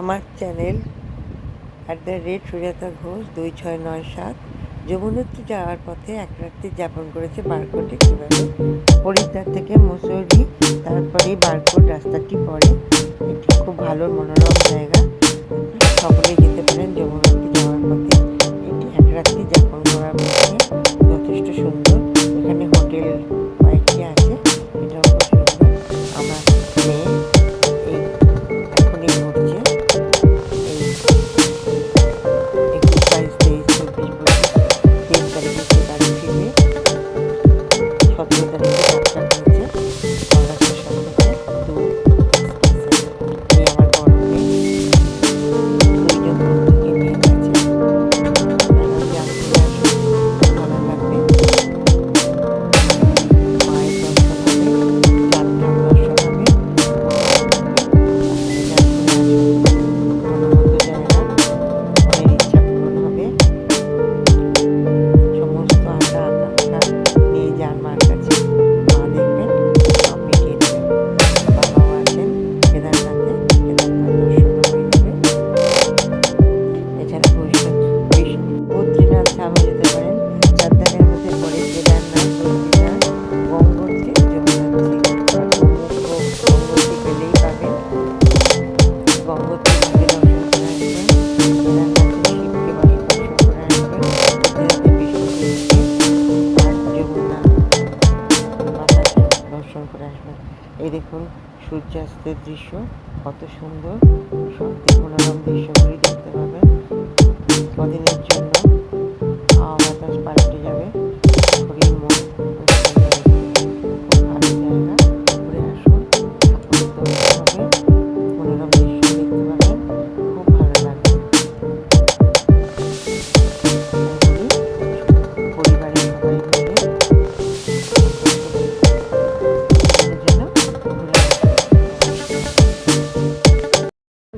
আমার channel at the rate Sujata Ghosh দুই ছয় নয় সাত। যমুনত্রী যাওয়ার পথে এক রাত্রি যাপন করেছে বারকোটে কীভাবে হরিদ্বার থেকে মুসৌরি, তারপরে বারকোট রাস্তাটি পড়ে। এটি খুব ভালো মনোরম জায়গা। সকলে এই দেখুন সূর্যাস্তের দৃশ্য কত সুন্দর সত্যি মনোরম দৃশ্যগুলি দেখতে পাবেন। কদিনের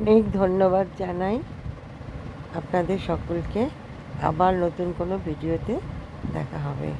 অনেক ধন্যবাদ জানাই আপনাদের সকলকে। আবার নতুন কোনো ভিডিওতে দেখা হবে।